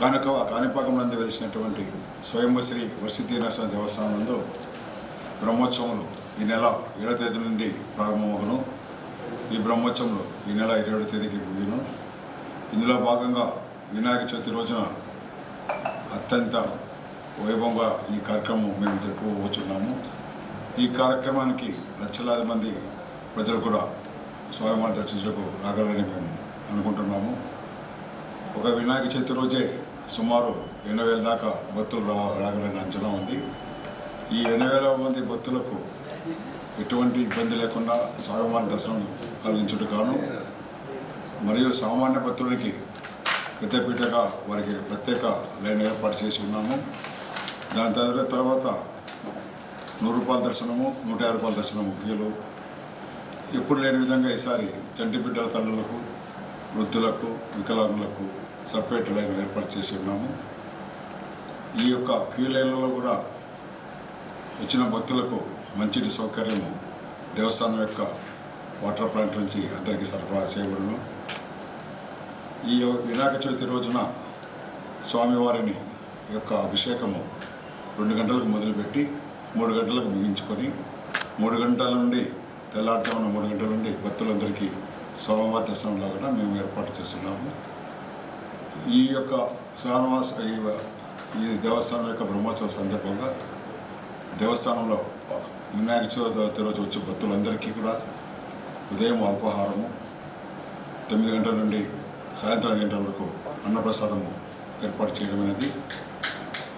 కానక కాణిపాకం నందు వెలిసినటువంటి స్వయంశ్రీ వర్షిద్ది నరసింహ దేవస్థానం నందు బ్రహ్మోత్సవములు ఈ నెల ఏడవ తేదీ నుండి ప్రారంభమవును ఈ బ్రహ్మోత్సవంలో ఈ నెల ఇరవై తేదీకి ముగిను ఇందులో భాగంగా వినాయక చవితి రోజున అత్యంత వైభవంగా ఈ కార్యక్రమం మేము జరుపుకోబోతున్నాము ఈ కార్యక్రమానికి లక్షలాది మంది ప్రజలు కూడా స్వామివారి దర్శించడానికి రాగలరని మేము అనుకుంటున్నాము. ఒక వినాయక చవితి రోజే సుమారు ఎనభై వేల దాకా భక్తులు రా రాగలని అంచనా ఉంది. ఈ ఎనభై వేల మంది భక్తులకు ఎటువంటి ఇబ్బంది లేకుండా స్వామివారి దర్శనం కలిగించుట గాను మరియు సామాన్య భక్తులకి పెద్దపీటగా వారికి ప్రత్యేక లైన్ ఏర్పాటు చేసి ఉన్నాము. దాని తర్వాత తర్వాత నూరు రూపాయల దర్శనము నూట యాభై రూపాయల దర్శనము క్యూలు ఎప్పుడు లేని విధంగా ఈసారి చంటి బిడ్డల తల్లులకు వృద్ధులకు వికలాంగులకు సపరేట్ లైన్ ఏర్పాటు చేసి ఉన్నాము. ఈ యొక్క క్యూ లైన్లలో కూడా వచ్చిన భక్తులకు మంచిటి సౌకర్యము దేవస్థానం యొక్క వాటర్ ప్లాంట్ నుంచి అందరికీ సరఫరా చేయబడును. ఈ వినాయక చవితి రోజున స్వామివారిని యొక్క అభిషేకము రెండు గంటలకు మొదలుపెట్టి మూడు గంటలకు ముగించుకొని మూడు గంటల నుండి తెల్లారుజామున మూడు గంటల నుండి భక్తులందరికీ స్వామివారి దర్శనం లాగా మేము ఏర్పాటు చేస్తున్నాము. ఈ యొక్క శ్రావణమాస ఈ దేవస్థానం యొక్క బ్రహ్మోత్సవ సందర్భంగా దేవస్థానంలో వినాయక చవితి రోజు వచ్చే భక్తులందరికీ కూడా ఉదయం అల్పాహారము తొమ్మిది గంటల నుండి సాయంత్రం గంటల వరకు అన్నప్రసాదము ఏర్పాటు చేయడం అనేది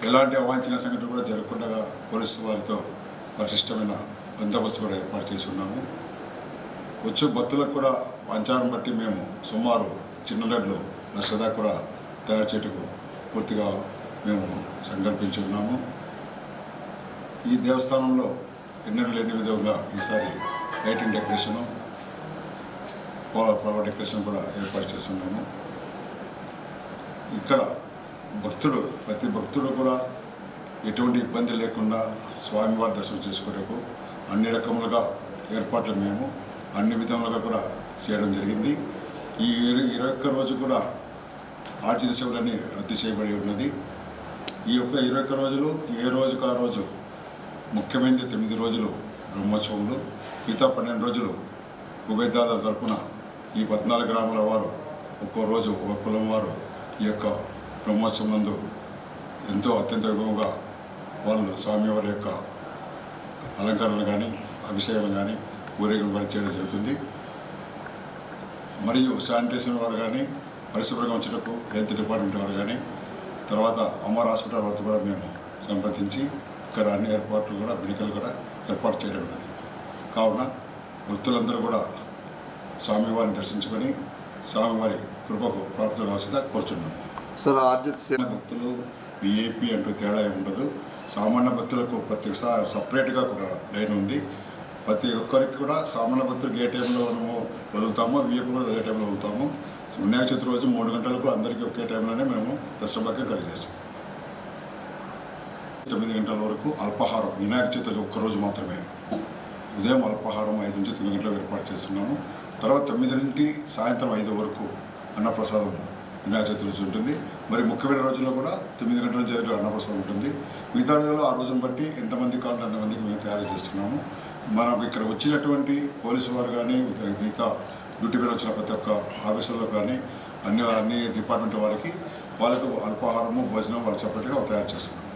ఎలాంటి అవాంఛన సంఘటనలు కూడా జరగకుండా పోలీసు వారితో పరిశిష్టమైన బందోబస్తు కూడా ఏర్పాటు చేసి ఉన్నాము. వచ్చే భక్తులకు కూడా వంచాలను బట్టి మేము సుమారు చిన్న లడ్లు లక్ష దాకా కూడా తయారు చేయటకు పూర్తిగా మేము సంకల్పించున్నాము ఈ దేవస్థానంలో ఎన్నడూ లేని విధంగా ఈసారి లైటింగ్ డెకరేషను ఫ్లవర్ డెకరేషన్ కూడా ఏర్పాటు చేస్తున్నాము. ఇక్కడ భక్తుడు ప్రతి భక్తుడు కూడా ఎటువంటి ఇబ్బంది లేకుండా స్వామివారి దర్శనం చేసుకునేకు అన్ని రకములుగా ఏర్పాట్లు మేము అన్ని విధములుగా కూడా చేయడం జరిగింది. ఈ ఇరవై ఒక్క రోజు కూడా ఆర్జిత సేవలన్నీ రద్దు చేయబడి ఉన్నది. ఈ యొక్క ఇరవై ఒక్క రోజులు ఏ రోజుకు ఆ రోజు? ముఖ్యమైనది తొమ్మిది రోజులు బ్రహ్మోత్సవములు మిగతా పన్నెండు రోజులు ఉభయదారుల తరపున ఈ పద్నాలుగు గ్రామాల వారు ఒక్కో రోజు ఒక కులం వారు ఈ యొక్క బ్రహ్మోత్సవం నందు ఎంతో అత్యంత వైభవంగా వాళ్ళు స్వామివారి యొక్క అలంకరణ కానీ అభిషేకం కానీ ఊరేగింపు కానీ చేయడం జరుగుతుంది. మరియు శానిటేషన్ వారు కానీ పరిశుభ్రంగా ఉంచటకు హెల్త్ డిపార్ట్మెంట్ వారు కానీ తర్వాత అమర్ హాస్పిటల్ వారితో కూడా మేము సంప్రదించి ఇక్కడ అన్ని ఏర్పాట్లు కూడా మెడికల్ కూడా ఏర్పాటు చేయడం అనేది కావున భక్తులందరూ కూడా స్వామివారిని దర్శించుకొని స్వామివారి కృపకు ప్రార్థన కావాల్సిందిగా కోరుచున్నాము. సార్ సామాన్య భక్తులు విఐపి అంటూ తేడా ఉండదు సామాన్య భక్తులకు ప్రతి సపరేట్గా ఒక లైన్ ఉంది. ప్రతి ఒక్కరికి కూడా సామాన్య భక్తులకు ఏ టైంలో మనము వదులుతామో వీపు కూడా అదే టైంలో వదులుతాము వినాయక చవితి రోజు మూడు గంటలకు అందరికీ ఒకే టైంలోనే మేము దర్శనం పక్క కలిగేస్తాం తొమ్మిది గంటల వరకు అల్పాహారం వినాయక చవితి ఒక్కరోజు మాత్రమే. ఉదయం అల్పాహారం ఐదు నుంచి తొమ్మిది గంటలకు ఏర్పాటు చేస్తున్నాము. తర్వాత తొమ్మిది నుండి సాయంత్రం ఐదు వరకు అన్నప్రసాదము. వినాయక చతుర్థి రోజు ఉంటుంది. మరి ముఖ్యమైన రోజుల్లో కూడా తొమ్మిది గంటల నుంచి ఐదు అన్నప్రసాదం ఉంటుంది. మిగతా రోజుల్లో ఆ రోజును బట్టి ఎంతమంది కావాలంటే అంతమందికి మేము తయారు చేస్తున్నాము. మనకు ఇక్కడ వచ్చినటువంటి పోలీసు వారు కానీ మిగతా డ్యూటీ మీద వచ్చిన ప్రతి ఒక్క ఆఫీసర్లో కానీ అన్ని అన్ని డిపార్ట్మెంట్ వారికి వాళ్ళకు అల్పాహారము భోజనం వాళ్ళు సపరేట్గా తయారు చేస్తున్నాం